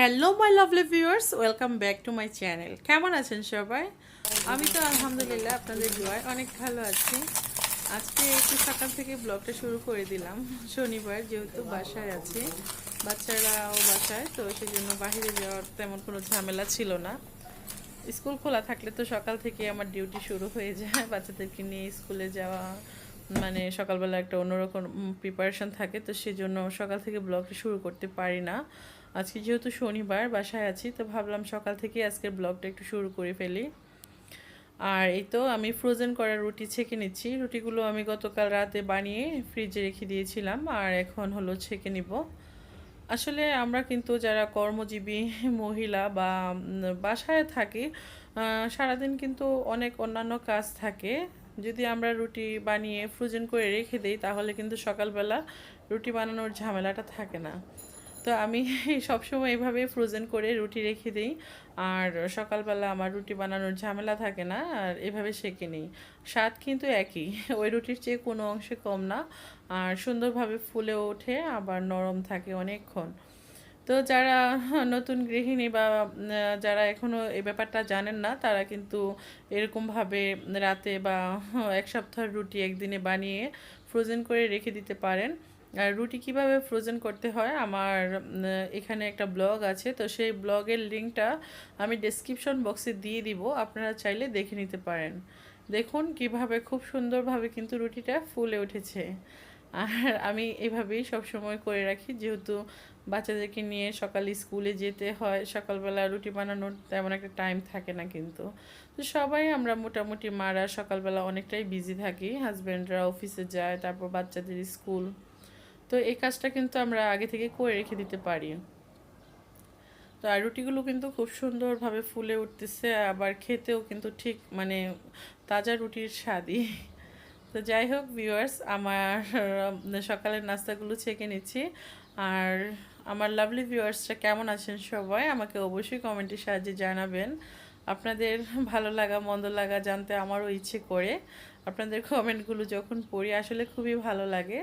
Hello my lovely viewers welcome back to my channel কেমন আছেন সবাই? আমি তো আলহামদুলিল্লাহ আপনাদের দোয়ায় অনেক ভালো আছি। আজকে একটু সকাল থেকে ব্লগটা শুরু করে দিলাম। শনিবার যেহেতু বাসায় আছি। বাচ্চারাও বাসায়, তো সেই জন্য বাহিরে যাওয়ার তেমন কোনো ঝামেলা ছিল না। স্কুল খোলা থাকলে তো সকাল থেকে আমার ডিউটি শুরু হয়ে যায়। বাচ্চাদেরকে নিয়ে স্কুলে যাওয়া মানে সকালবেলা একটা অন্যরকম প্রিপারেশন থাকে, তো সেই জন্য সকাল থেকে ব্লগটা শুরু করতে পারি না। আজকে যেহেতু শনিবার, বাসায় আছি, তো ভাবলাম সকাল থেকে আজকের ব্লগটা একটু শুরু করে ফেলি। আর এই তো আমি ফ্রোজেন করা রুটি ছেঁকে নিচ্ছি। রুটিগুলো আমি গতকাল রাতে বানিয়ে ফ্রিজে রেখে দিয়েছিলাম, আর এখন হলো ছেঁকে নিব। আসলে আমরা কিন্তু যারা কর্মজীবী, মহিলা বা বাসায় থাকি সারাদিন কিন্তু অনেক অন্যান্য কাজ থাকে। যদি আমরা রুটি বানিয়ে ফ্রোজেন করে রেখে দিই, তাহলে কিন্তু সকালবেলা রুটি বানানোর ঝামেলাটা থাকে না। তো আমি সবসময় এভাবে ফ্রোজেন করে রুটি রেখে দিই। আর সকালবেলা আমার রুটি বানানোর ঝামেলা থাকে না, আর এভাবে সেঁকে নিই। স্বাদ কিন্তু একই, ওই রুটির চেয়ে কোনো অংশে কম না। আর সুন্দরভাবে ফুলে ওঠে, আবার নরম থাকে অনেকক্ষণ। তো যারা নতুন গৃহিণী বা যারা এখনও এই ব্যাপারটা জানেন না, তারা কিন্তু এরকমভাবে রাতে বা, এক সপ্তাহের রুটি একদিনে বানিয়ে ফ্রোজেন করে রেখে দিতে পারেন। রুটি কীভাবে ফ্রোজেন করতে হয়, আমার এখানে একটা ব্লগ আছে, তো সেই ব্লগের লিঙ্কটা আমি ডেসক্রিপশন বক্সে দিয়ে দিব, আপনারা চাইলে দেখে নিতে পারেন। দেখুন কীভাবে, খুব সুন্দরভাবে কিন্তু রুটিটা ফুলে উঠেছে। আর আমি এভাবেই সব সময় করে রাখি, যেহেতু বাচ্চাদেরকে নিয়ে সকালে স্কুলে যেতে হয়, সকালবেলা রুটি বানানোর তেমন একটা টাইম থাকে না কিন্তু। তো সবাই আমরা মোটামুটি মারা সকালবেলা অনেকটাই বিজি থাকি হাজব্যান্ডরা অফিসে যায়, তারপর বাচ্চাদের স্কুল তো এই কাজটা কিন্তু আমরা আগে থেকে করে রেখে দিতে পারি। তো আর রুটিগুলো কিন্তু খুব সুন্দরভাবে ফুলে উঠতেছে, আবার খেতেও কিন্তু ঠিক মানে তাজা রুটির স্বাদই। তো যাই হোক ভিউয়ার্স আমার সকালের নাস্তাগুলো ছেঁকে নিচ্ছি। আর আমার লাভলি ভিউয়ার্সরা কেমন আছেন সবাই আমাকে অবশ্যই কমেন্টের সাহায্যে জানাবেন। আপনাদের ভালো লাগা, মন্দ লাগা জানতে আমারও ইচ্ছে করে। আপনাদের কমেন্টগুলো যখন পড়ি, আসলে খুবই ভালো লাগে।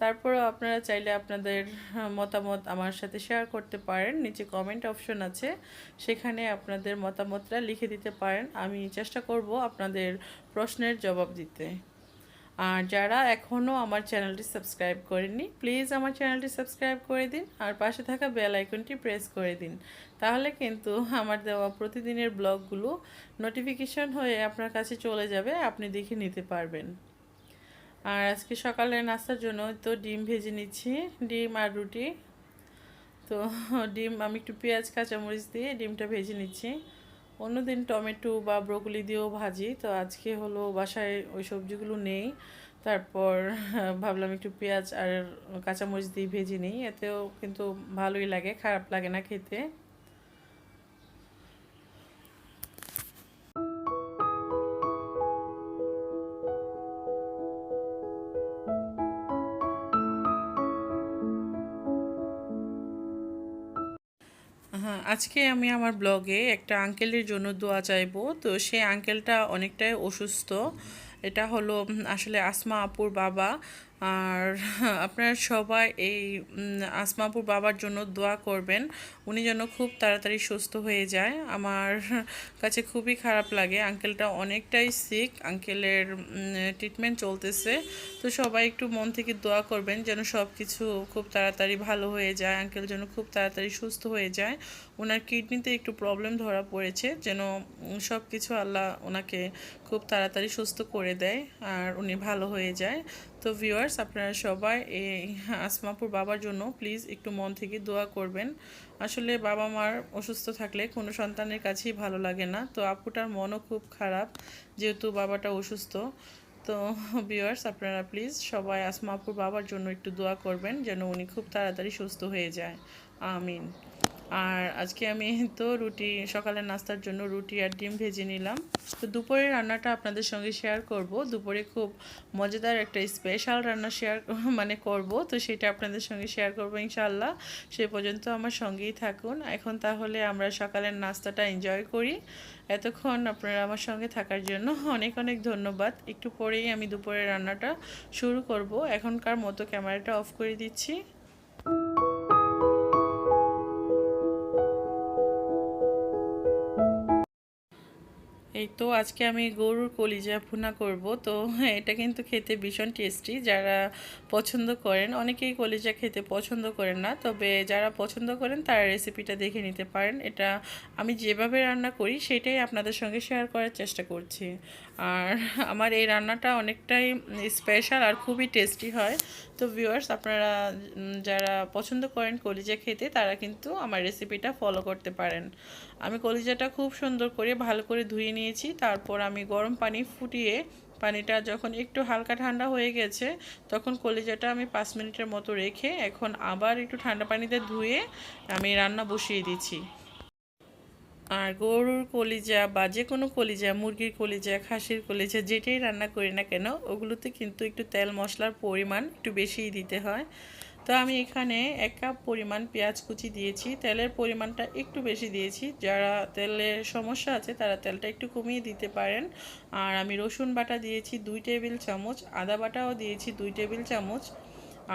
তারপরও আপনারা চাইলে আপনাদের মতামত আমার সাথে শেয়ার করতে পারেন। নিচে কমেন্ট অপশন আছে। সেখানে আপনাদের মতামতটা লিখে দিতে পারেন। আমি চেষ্টা করব আপনাদের প্রশ্নের জবাব দিতে। আর যারা এখনও আমার চ্যানেলটি সাবস্ক্রাইব করেননি প্লিজ আমার চ্যানেলটি সাবস্ক্রাইব করে দিন। আর পাশে থাকা বেল আইকনটি প্রেস করে দিন। তাহলে কিন্তু আমার দেওয়া প্রতিদিনের ব্লগগুলো নোটিফিকেশন হয়ে আপনার কাছে চলে যাবে। আপনি দেখে নিতে পারবেন। আর আজকে সকালে নাস্তার জন্য তো ডিম ভেজে নিচ্ছি, ডিম আর রুটি। তো ডিম, আমি একটু পেঁয়াজ, কাঁচামরিচ দিয়ে ডিমটা ভেজে নিচ্ছি। অন্যদিন টমেটো বা ব্রোকলি দিয়েও ভাজি, তো আজকে হলো বাসায় ওই সবজিগুলো নেই। তারপর ভাবলাম একটু পেঁয়াজ আর কাঁচামরিচ দিয়ে ভেজে নিই, এতেও কিন্তু ভালোই লাগে, খারাপ লাগে না খেতে। আজকে আমি আমার ব্লগে একটা আঙ্কেলের জন্য দোয়া চাইব। তো সেই আঙ্কেলটা অনেকটাই অসুস্থ। এটা হলো আসলে আসমা আপুর বাবা। আর আপনারা সবাই এই আসমাপুর বাবার জন্য দোয়া করবেন। উনি যেন খুব তাড়াতাড়ি সুস্থ হয়ে যায়। আমার কাছে খুবই খারাপ লাগে। আঙ্কেলটা অনেকটাই সিক আঙ্কেলের ট্রিটমেন্ট চলতেছে। তো সবাই একটু মন থেকে দোয়া করবেন যেন সব কিছু খুব তাড়াতাড়ি ভালো হয়ে যায়। আঙ্কেল যেন খুব তাড়াতাড়ি সুস্থ হয়ে যায়। ওনার কিডনিতে একটু প্রবলেম ধরা পড়েছে। যেন সব কিছু আল্লাহ ওনাকে খুব তাড়াতাড়ি সুস্থ করে দেয় আর উনি ভালো হয়ে যায়। তো ভিউয়ার্স আপনারা সবাই এই আসমাপুর বাবার জন্য প্লিজ একটু মন থেকে দোয়া করবেন। আসলে বাবা মার অসুস্থ থাকলে কোনো সন্তানের কাছেই ভালো লাগে না। তো আপুটার মনও খুব খারাপ, যেহেতু বাবাটা অসুস্থ। তো ভিউয়ার্স আপনারা প্লিজ সবাই আসমাপুর বাবার জন্য একটু দোয়া করবেন, যেন উনি খুব তাড়াতাড়ি সুস্থ হয়ে যায়। আমিন। আর আজকে আমি তো রুটি, সকালের নাস্তার জন্য রুটি আর ডিম ভেজে নিলাম। তো দুপুরের রান্নাটা আপনাদের সঙ্গে শেয়ার করব। দুপুরে খুব মজাদার একটা স্পেশাল রান্না শেয়ার মানে করব। তো সেটা আপনাদের সঙ্গে শেয়ার করব ইনশাল্লাহ সে পর্যন্ত আমার সঙ্গেই থাকুন। এখন তাহলে আমরা সকালের নাস্তাটা এনজয় করি। এতক্ষণ আপনারা আমার সঙ্গে থাকার জন্য অনেক অনেক ধন্যবাদ। একটু পরেই আমি দুপুরের রান্নাটা শুরু করব। এখনকার মতো ক্যামেরাটা অফ করে দিচ্ছি। তো আজকে আমি গরুর কলিজা ভুনা করব। তো এটা কিন্তু খেতে ভীষণ টেস্টি। যারা পছন্দ করেন, অনেকেই কলিজা খেতে পছন্দ করেন না, তবে যারা পছন্দ করেন তারা রেসিপিটা দেখে নিতে পারেন। এটা আমি যেভাবে রান্না করি, সেটাই আপনাদের সঙ্গে শেয়ার করার চেষ্টা করছি। আর আমার এই রান্নাটা অনেকটাই স্পেশাল আর খুবই টেস্টি হয়। তো ভিউয়ার্স আপনারা যারা পছন্দ করেন কলিজা খেতে, তারা কিন্তু আমার রেসিপিটা ফলো করতে পারেন। আমি কলিজাটা খুব সুন্দর করে ভালো করে ধুয়ে নিয়েছি। তারপর আমি গরম পানি ফুটিয়ে পানিটা যখন একটু হালকা ঠান্ডা হয়ে গেছে, তখন কলিজাটা আমি পাঁচ মিনিটের মতো রেখে এখন আবার একটু ঠান্ডা পানিতে ধুয়ে আমি রান্না বসিয়ে দিচ্ছি। আর গরুর কলিজা বা যে কোনো কলিজা, মুরগির কলিজা, খাসির কলিজা, যেটাই রান্না করি না কেন, ওগুলোতে কিন্তু একটু তেল মশলার পরিমাণ একটু বেশিই দিতে হয়। তো আমি এখানে এক কাপ পরিমাণ পেঁয়াজ কুচি দিয়েছি, তেলের পরিমাণটা একটু বেশি দিয়েছি। যারা তেলের সমস্যা আছে, তারা তেলটা একটু কমিয়ে দিতে পারেন। আর আমি রসুন বাটা দিয়েছি দুই টেবিল চামচ, আদা বাটাও দিয়েছি দুই টেবিল চামচ।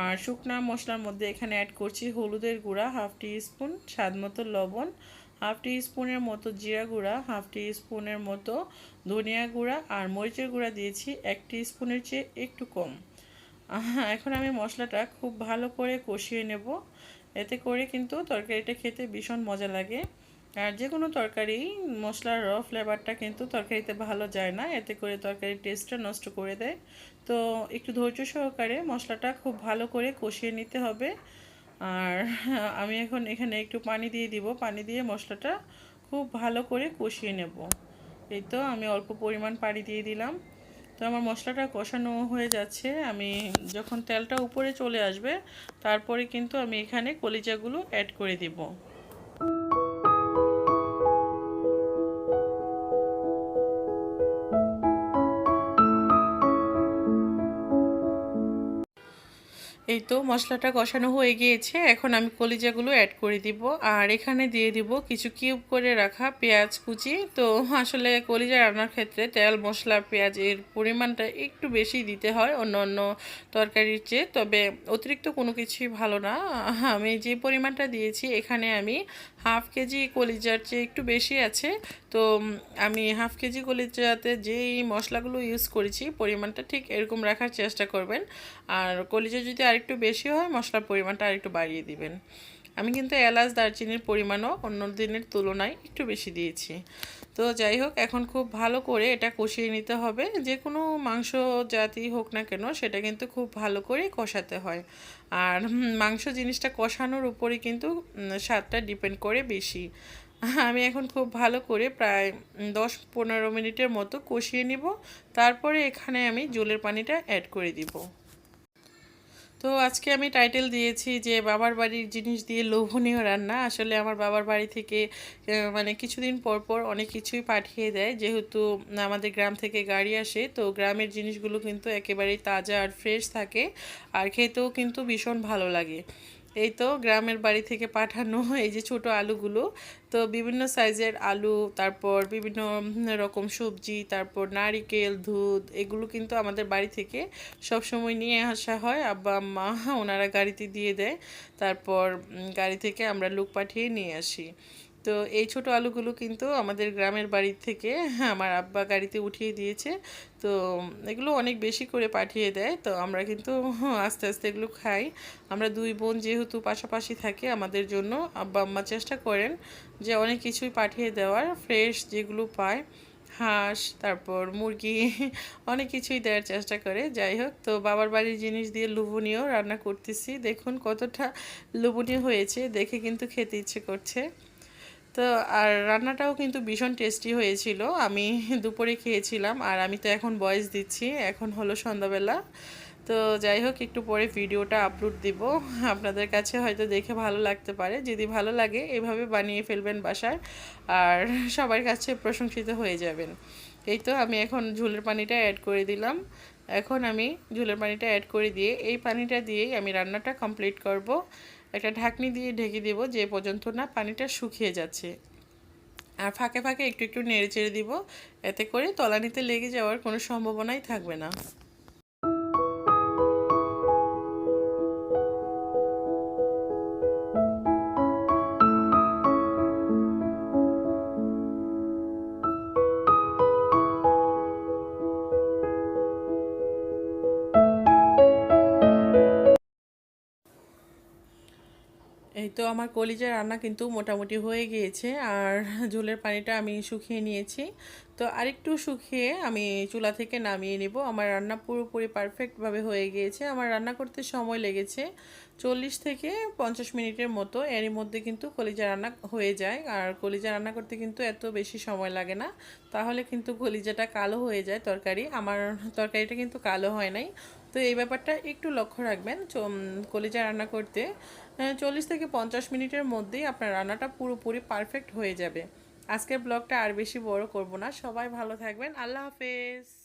আর শুকনা মশলার মধ্যে এখানে অ্যাড করছি হলুদের গুঁড়া, হাফ টি স্পুন স্বাদ মতো লবণ। হাফ টি স্পুনের মতো জিরা গুঁড়া, হাফ টি স্পুনের মতো ধনিয়া গুঁড়া আর মরিচের গুঁড়া দিয়েছি এক টি স্পুনের চেয়ে একটু কম। এখন আমি মশলাটা খুব ভালো করে কষিয়ে নেব। এতে করে কিন্তু তরকারিটা খেতে ভীষণ মজা লাগে। আর যে কোনো তরকারি, মশলার র ফ্লেভারটা কিন্তু তরকারিতে ভালো যায় না। এতে করে তরকারির টেস্টটা নষ্ট করে দেয়। তো একটু ধৈর্য সহকারে মশলাটা খুব ভালো করে কষিয়ে নিতে হবে। আর আমি এখন এখানে একটু পানি দিয়ে দিব। পানি দিয়ে মশলাটা খুব ভালো করে কষিয়ে নেব। এই তো আমি অল্প পরিমাণ পানি দিয়ে দিলাম। তো আমার মশলাটা কষানো হয়ে যাচ্ছে। আমি যখন তেলটা উপরে চলে আসবে, তারপরে কিন্তু আমি এখানে কলিজাগুলো অ্যাড করে দিব। এই তো মশলাটা কষানো হয়ে গিয়েছে, এখন আমি কলিজাগুলো অ্যাড করে দিব। আর এখানে দিয়ে দিব কিছু কিউব করে রাখা পেঁয়াজ কুচি। তো আসলে কলিজা রান্নার ক্ষেত্রে তেল, মশলা পেঁয়াজের পরিমাণটা একটু বেশি দিতে হয় অন্য অন্য তরকারির চেয়ে, তবে অতিরিক্ত কোনো কিছুই ভালো না। আমি যে পরিমাণটা দিয়েছি, এখানে আমি হাফ কেজি কলিজার চেয়ে একটু বেশি আছে। তো আমি হাফ কেজি কলিজাতে যেই মশলাগুলো ইউজ করেছি, পরিমাণটা ঠিক এরকম রাখার চেষ্টা করবেন। আর কলিজা যদি আরেকটু বেশি হয়, মশলার পরিমাণটা আরেকটু বাড়িয়ে দিবেন। আমি কিন্তু এলাচ, দারচিনির পরিমাণও অন্য দিনের তুলনায় একটু বেশি দিয়েছি। তো যাই হোক, এখন খুব ভালো করে এটা কষিয়ে নিতে হবে। যে কোনো মাংস জাতি হোক না কেন, সেটা কিন্তু খুব ভালো করে কষাতে হয়। আর মাংস জিনিসটা কষানোর উপরে কিন্তু স্বাদটা ডিপেন্ড করে বেশি। আমি এখন খুব ভালো করে প্রায় দশ পনেরো মিনিটের মতো কষিয়ে নিব। তারপরে এখানে আমি জলের পানিটা অ্যাড করে দিব। তো আজকে আমি টাইটেল দিয়েছি যে বাবার বাড়ির জিনিস দিয়ে লোভনীয় রান্না। আসলে আমার বাবার বাড়ি থেকে মানে কিছুদিন পর পর অনেক কিছুই পাঠিয়ে দেয়। যেহেতু আমাদের গ্রাম থেকে গাড়ি আসে, তো গ্রামের জিনিসগুলো কিন্তু একেবারেই তাজা আর ফ্রেশ থাকে। আর খেতেও কিন্তু ভীষণ ভালো লাগে। এই তো গ্রামের বাড়ি থেকে পাঠানো এই যে ছোট আলুগুলো। তো বিভিন্ন সাইজের আলু, তারপর বিভিন্ন রকম সবজি, তারপর নারিকেল, দুধ, এগুলো কিন্তু আমাদের বাড়ি থেকে সব সময় নিয়ে আসা হয়। আব্বা মা ওনারা গাড়িতে দিয়ে দেয়। তারপর গাড়ি থেকে আমরা লোক পাঠিয়ে নিয়ে আসি। তো এই ছোট আলুগুলো কিন্তু আমাদের গ্রামের বাড়ি থেকে আমার আব্বা গাড়িতে উঠিয়ে দিয়েছে। তো এগুলো অনেক বেশি করে পাঠিয়ে দেয়। তো আমরা কিন্তু আস্তে আস্তে এগুলো খাই। আমরা দুই বোন যেহেতু পাশাপাশি থাকে আমাদের জন্য, আব্বা আম্মা চেষ্টা করেন যে অনেক কিছুই পাঠিয়ে দেওয়ার। ফ্রেশ যেগুলো পায়, হাঁস, তারপর মুরগি, অনেক কিছুই দেওয়ার চেষ্টা করে। যাই হোক, তো বাবার বাড়ির জিনিস দিয়ে লুবনীয় রান্না করতেছি। দেখুন কতটা লুবনীয় হয়েছে। দেখে কিন্তু খেতে ইচ্ছে করছে। তো আর রান্নাটাও কিন্তু ভীষণ টেস্টি হয়েছিল। আমি দুপুরে খেয়েছিলাম আর আমি তো এখন বয়স দিচ্ছি, এখন হলো সন্ধ্যাবেলা। তো যাই হোক, একটু পরে ভিডিওটা আপলোড দিব। আপনাদের কাছে হয়তো দেখে ভালো লাগতে পারে। যদি ভালো লাগে, এভাবে বানিয়ে ফেলবেন বাসায় আর সবার কাছে প্রশংসিত হয়ে যাবেন। এই তো আমি এখন ঝুলের পানিটা অ্যাড করে দিলাম। এখন আমি ঝুলের পানিটা অ্যাড করে দিয়ে এই পানিটা দিয়েই আমি রান্নাটা কমপ্লিট করব। একটা ঢাকনি দিয়ে ঢেকে দেব, যে পর্যন্ত না পানিটা শুকিয়ে যাচ্ছে। আর ফাঁকে ফাঁকে একটু একটু নেড়ে চেড়ে দিব, এতে করে তলানিতে লেগে যাওয়ার কোনো সম্ভাবনাই থাকবে না। এই তো আমার কলিজা রান্না কিন্তু মোটামুটি হয়ে গিয়েছে, আর ঝোলের পানিটা আমি শুকিয়ে নিয়েছি। তো আরেকটু শুকিয়ে আমি চুলা থেকে নামিয়ে নেব। আমার রান্না পুরোপুরি পারফেক্টভাবে হয়ে গিয়েছে। আমার রান্না করতে সময় লেগেছে। চল্লিশ থেকে পঞ্চাশ মিনিটের মতো। এরই মধ্যে কিন্তু কলিজা রান্না হয়ে যায়। আর কলিজা রান্না করতে কিন্তু এত বেশি সময় লাগে না। তাহলে কিন্তু কলিজাটা কালো হয়ে যায় তরকারি। আমার তরকারিটা কিন্তু কালো হয় নাই। তো এই ব্যাপারটা একটু লক্ষ্য রাখবেন। কলিজা রান্না করতে চল্লিশ থেকে পঞ্চাশ মিনিটের মধ্যেই আপনার রান্নাটা পুরোপুরি পারফেক্ট হয়ে যাবে। আজকের ব্লগটা আর বেশি বড় করব না। সবাই ভালো থাকবেন। আল্লাহ হাফেজ।